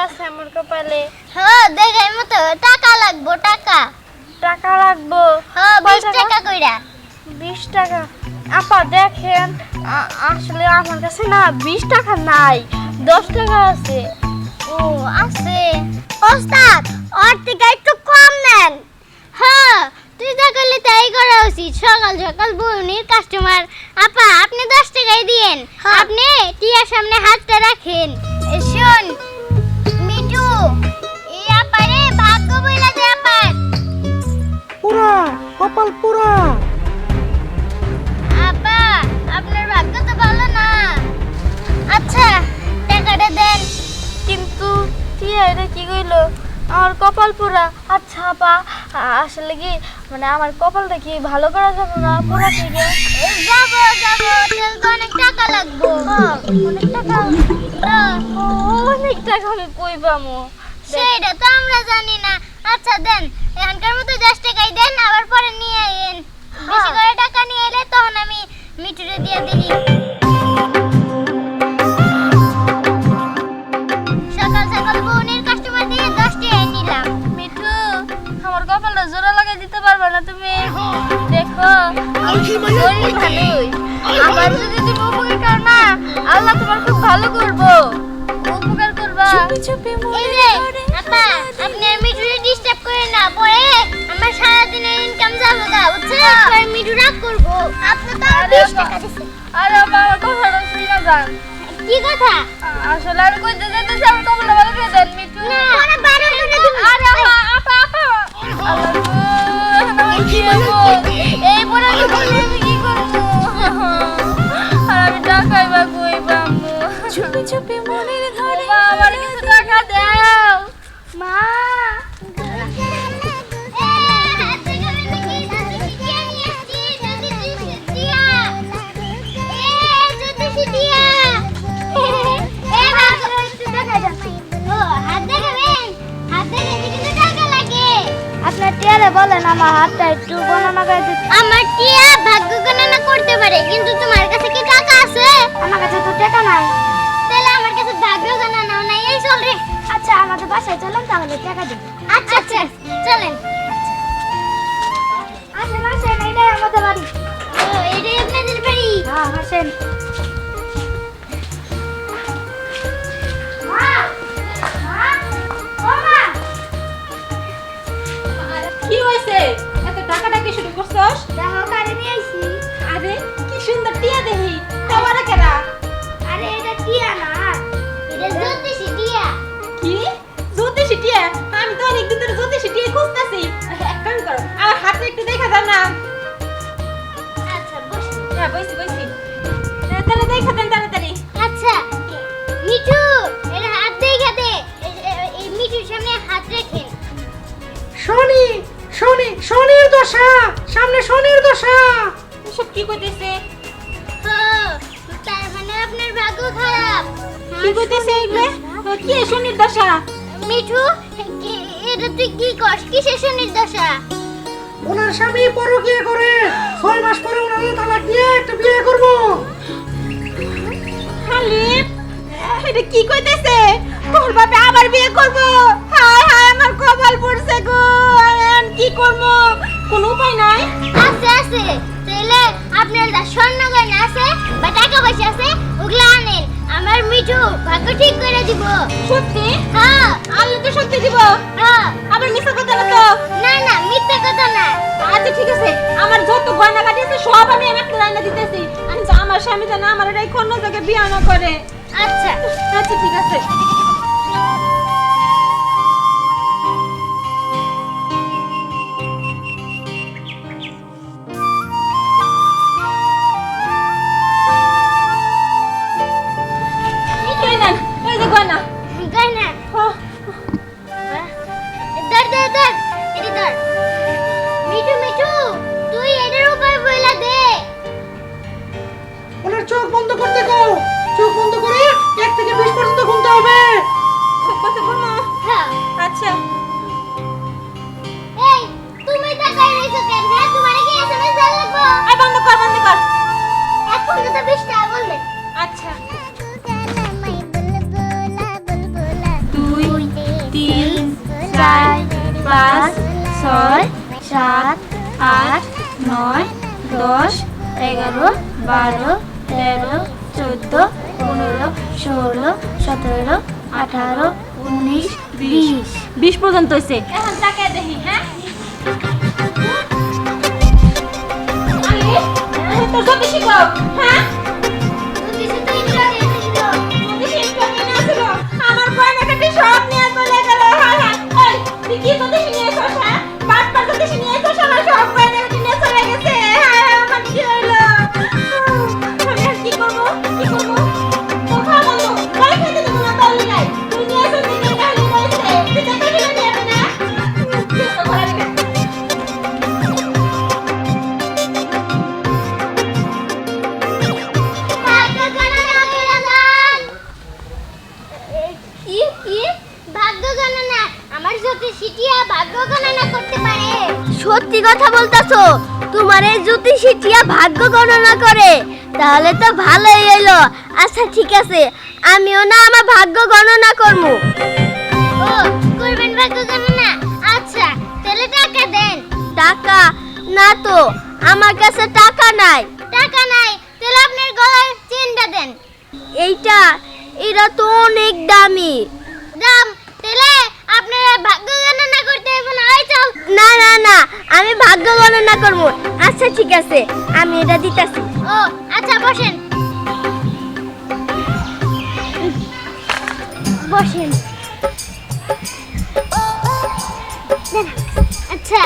আমার কপালে। হ্যাঁ দেখাই মতো টাকা লাগবো টাকা। টাকা রাখব হ্যাঁ কয় বিশ টাকা? কইরা। বিশ টাকা। আপা দেখেন আসলে আমার কাছে না বিশ টাকা নাই দশ টাকা আছে। ও আছে। ওস্তাদ ওর থেকে একটু কম নেন। হ্যাঁ তুই যা করলে তাই করা উচিত। সকাল সকাল বউনির কাস্টমার আপা আপনি দশ টাকাই দিয়েন। আপনি টিয়ার সামনে হাতটা রাখেন। শোন দে আপার পুরা কপাল পুরা। আপা আপনার ভাগ্য তো ভালো না। আচ্ছা টাকাটা দেন। কিন্তু টিয়া এটা কি কইলো? আমার কপাল পুরা। আচ্ছা আপা আসলে কি মানে আমার কপালটা কি ভালো করা যাবে না পুরা এই যাব যাব তেল তো অনেক টাকা লাগবো। অনেক টাকা। হ্যাঁ, অনেক টাকা আমি কই পামো? সেইটা তো আমরা জানি না। আচ্ছা দেন। এখানকার মতো দশ টাকাই দেন আবার পরে নিয়ে আইন বেশি করে টাকা নিয়ে এলে তখন আমি মিঠুরে দিয়ে দিই সকাল সকাল বউনের কাস্টমার দিয়ে দশ নিলাম। মিঠু আমার কপালটা জোড়া লাগাই দিতে পারবে না তুমি। দেখো আমার যদি তুমি উপকার করো না আল্লাহ তোমার খুব ভালো করব। উপকার করবা। এই যে আপা আপনি আর মিঠুরে ডিস্টার্ব করেন না পরে আমার সারাদিনের ইনকাম যাবে গা বুঝছেন? পরে মিঠু রাগ করব। আপনি তো আর আরে বিশ আপা, টাকা দিছেন আরে আমার কথাটা শুনে যান। কি কথা? আসলে আমি কইতে যেতেছি আমার কপালটা ভালো করে দেন মিঠু না ওরা বারো করে আরে আপা আপা আল্লাহ কি? এই পরে আমি কি করব? আর আমি টাকাই বা কই পাবো চুপি চুপি মনের মা। আপনার টিয়ারে বলেন আমার হাতটা একটু গণনা করে দিতে। আমার টিয়া ভাগ্য গণনা করতে পারে কিন্তু তোমার কাছে কি টাকা আছে? আমার কাছে তো টাকা নাই। বাসায় চলেন তাহলে টাকা দিই আচ্ছা আচ্ছা চলেন। আসেন আসেন এটাই আমাদের বাড়ি। ও এটাই আপনাদের বাড়ি? হ্যাঁ আসেন। কি হয়েছে? এত টাকাটা কি শুরু করছস? দেখো কারে নিয়ে আইছি। আরে কি সুন্দর টিয়া দেহি শনির দশা। এসব কি কইতেছে হ্যাঁ, তার মানে আপনার ভাগ্য খারাপ। কি কইতেছে এগুলো? ও, কি শনির দশা? মিঠু কি- এটা তুই কি করস? কিসের শনির দশা? ওনার স্বামী পরকিয়া করে ছয় মাস পরে তালাক দিয়ে একটা বিয়ে করব। হালিম এটা কি কইতেছে তোর বাপে আবার বিয়ে করব? আছে? তাহলে আপনার যা স্বর্ণ গয়না আছে বা টাকা পয়সা আছে ওগুলা আনেন। আমার মিঠু ভাগ্য ঠিক করে দিব। সত্যি? হ্যাঁ। আমি তো সত্যি দিব? হ্যাঁ। আবার মিথ্যা কথা না তো। না না মিথ্যা কথা না। আচ্ছা ঠিক আছে। আমার যত গয়না কাটি আছে সব আমি আমি একটা লাইনে দিতেছি। আচ্ছা আমার স্বামী যেন আমার এই অন্য জায়গায় বিয়ে না করে। আচ্ছা। আচ্ছা ঠিক আছে। এক থেকে বিশ পর্যন্ত গুনতে হবে। হ্যাঁ। আচ্ছা। এই তুমি তাকাই রইছো কেন? হ্যাঁ তোমার কি এসএমএস দেওয়া লাগবো? এই বন্ধ কর বন্ধ কর। এখন তো বিশ টাকা বলবে আচ্ছা। দুই পাঁচ ছয় সাত আট নয় দশ এগারো বারো তেরো চোদ্দ পনেরো ষোলো সতেরো আঠারো উনিশ বিশ। বিশ পর্যন্ত হয়েছে। এখন তাকে দেখি হ্যাঁ? তোর কত শিখো হ্যাঁ? কথা বলতাছো? তোমার এই জ্যোতিষীটিয়া ভাগ্য গণনা করে। তাহলে তো ভালোই হইল। আচ্ছা ঠিক আছে। আমিও না আমার ভাগ্য গণনা করব। ও করবেন ভাগ্য গণনা? আচ্ছা তাহলে টাকা দেন। টাকা? না তো আমার কাছে টাকা নাই। টাকা নাই তাহলে আপনার গলার চেনটা দেন। এইটা এটা তো অনেক দামি। দাম তাহলে আপনারা ভাগ্য গণনা করতে হবে না এই চল। না না না আমি ভাগ্য গণনা করব। আচ্ছা ঠিক আছে। আমি এটা দিতাছি। ও আচ্ছা বসেন। বসেন। আচ্ছা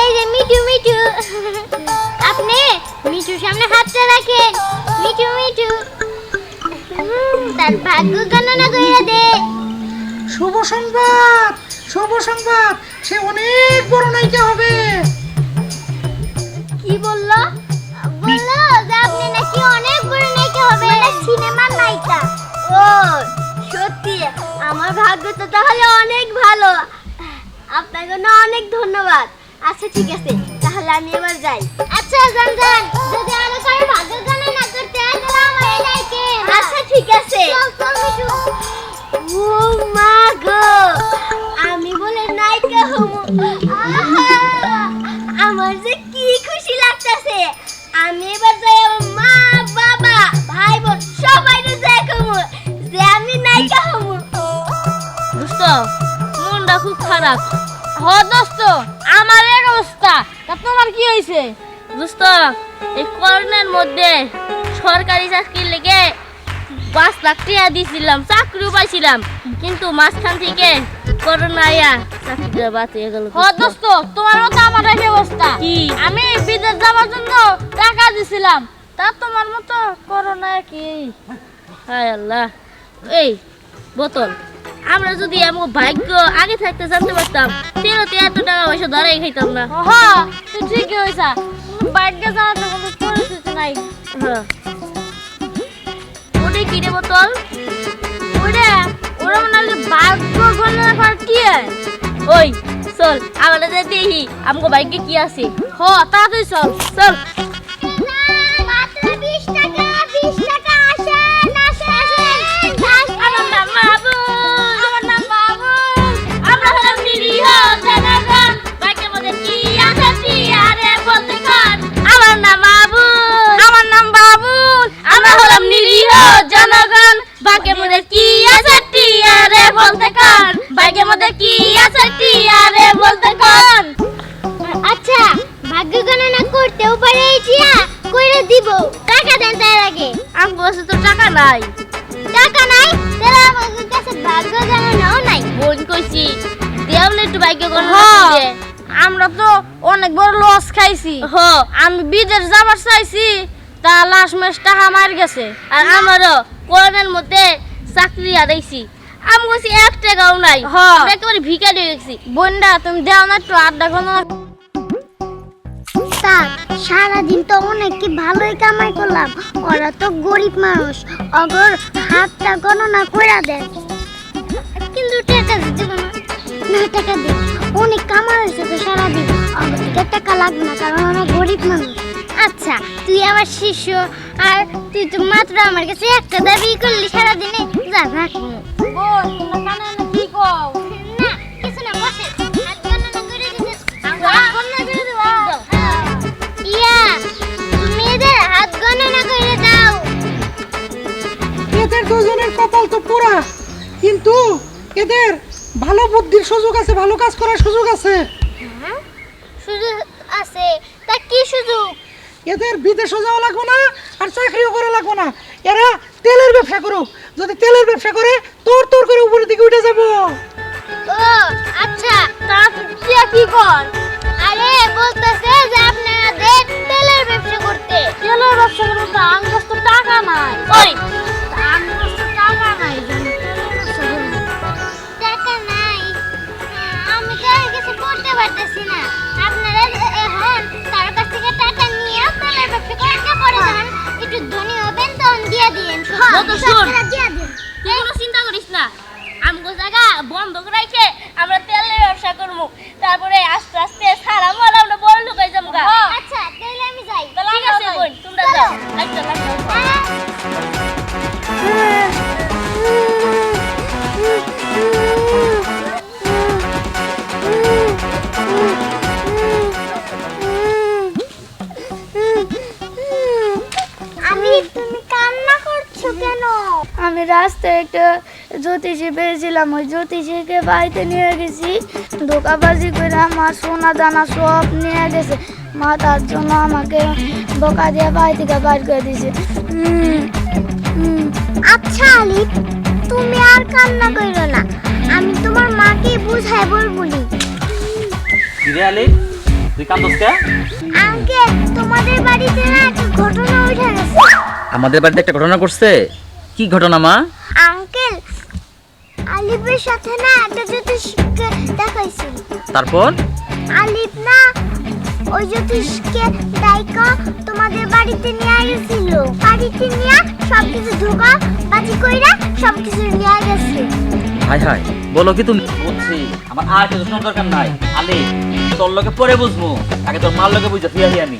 এই যে মিঠু মিঠু। আপনি মিঠুর সামনে হাতটা রাখেন। মিঠু মিঠু। তার ভাগ্য গণনা কইরা দে। শুভ সংবাদ। শুভ সংবাদ। সে অনেক বড় নায়িকা হবে। কি বলল? বলল যে আপনি নাকি অনেক বড় নায়িকা হবে। মানে সিনেমার নায়িকা। ও সত্যি। আমার ভাগ্য তো তাহলে অনেক ভালো। আপনাকে না অনেক ধন্যবাদ। আচ্ছা ঠিক আছে। তাহলে আমি এবার যাই। আচ্ছা যান যান। যদি আরও কারও ভাগ্য গণনা করতে তাহলে আমার ডাকে আচ্ছা ঠিক আছে। চল চল মিঠু। ও মা গো। খারাপ হ দোস্ত আমার এক অবস্থা। তা তোমার কি হয়েছে? দোস্ত এই করোনার মধ্যে সরকারি চাকরি লেগে পাঁচ লাখ টাকা দিয়েছিলাম চাকরিও পাইছিলাম কিন্তু মাঝখান থেকে করোনা আয়া চাকরিটা বাঁচিয়ে গেল হ দোস্ত। তোমার মতো আমার এক অবস্থা? কি? আমি বিদেশ যাওয়ার জন্য টাকা দিছিলাম তা তোমার মতো করোনা কি? হায় আল্লাহ। এই বোতল। আমরা যদি এমন ভাগ্য আগে থাকতে জানতে পারতাম তেরোতে এত টাকা পয়সা ধরাই খাইতাম না। হ্যাঁ তুই ঠিকই হয়েছা ভাগ্য জানার তো কোনো পরিস্থিতি নাই। হ্যাঁ। ওটা কি রে বোতল? ওটা? ওরা মনে হয় ভাগ্য গণনা করার কি ওই চল আমাদের দেখি আমগো ভাগ্যে কি আছে? হ তাড়াতাড়ি চল। চল। জনগণ ভাগ্যের মধ্যে কি আছে টিয়ারে বলতে কান ভাগ্যের মধ্যে কি আছে টিয়ারে বলতে কান আচ্ছা ভাগ্য গণনা করতেও পারে ইটিয়া কইরে দিব। টাকা দেন তার আগে। আমার কাছে তো টাকা নাই। টাকা নাই? তাহলে আমার কাছে ভাগ্য গণনাও নাই। বোন কইছি দেওলে একটু ভাগ্য। গণনা আমরা তো অনেক বড় লস খাইছি। হ। আমি বিদেশ যাবার চাইছি। তা লাস্ট ম্যাচ টাকা মার গেছে। আর আমারও করোনার মধ্যে চাকরি হারাইছি আমি বলছি এক টাকাও নাই। আমরা একেবারে ভিকারি হয়ে গেছি। বন্ডা তুমি দেও না একটু আড্ডা স্যার সারাদিন তো অনেক কি ভালোই কামাই করলাম। ওরা তো গরিব মানুষ। অগর হাতটা গণনা করে দেন। কিন্তু টাকা দিতে না। টাকা দিই অনেক কামাই হয়েছে তো সারাদিন। অগর থেকে টাকা লাগবে না কারণ ওরা গরিব মানুষ। আচ্ছা তুই আমার শিষ্য আর তুই তো মাত্র আমার কাছে একটা দাবি করলি সারাদিনে। যা রাখ এদের দুজনের কপাল তো পোড়া। কিন্তু এদের ভালো বুদ্ধির সুযোগ আছে ভালো কাজ করার সুযোগ আছে। হ্যাঁ? সুযোগ আছে? তা কি সুযোগ? এদের বিদেশও যাওয়া লাগবে না আর চাকরিও করা লাগবে না। এরা তেলের ব্যবসা করুক। যদি তেলের ব্যবসা করে আমি রাস্তায় একটা জ্যোতিষী পেয়েছিলাম। ওই জ্যোতিষীকে বাড়িতে নিয়ে গেছি। ধোকাবাজি করে আমার সোনা দানা সব নিয়ে গেছে। মা তার জন্য আমাকে বোকা দিয়ে বাড়ি থেকে বাইর করে দিয়েছে। আচ্ছা আলিফ তুমি আর কান্না করো না। আমি তোমার মাকে বুঝাই বলবুনি কিরে আলি তুই কান্দস কে? আঙ্কেল তোমাদের বাড়িতে না একটা ঘটনা উঠে গেছে। আমাদের বাড়িতে একটা ঘটনা করছে কি ঘটনা মা? আঙ্কেল আলিফের সাথে না একটা জ্যোতিষকে দেখাইছিল তারপর? আলিফ না ওই জ্যোতিষকে দায়িকা তোমাদের বাড়িতে নিয়ে গেছিল। বাড়িতে নিয়ে সব কিছু ধোকা বাজি কইরা সব কিছু নিয়ে গেছে। হাই হাই বলো কি তুমি? বুঝছি আমার আর কিছু শোনার দরকার নাই। আলি তোর লোকে পরে বুঝব। আগে তোর মার লোকে বুঝতে ফিরে আমি।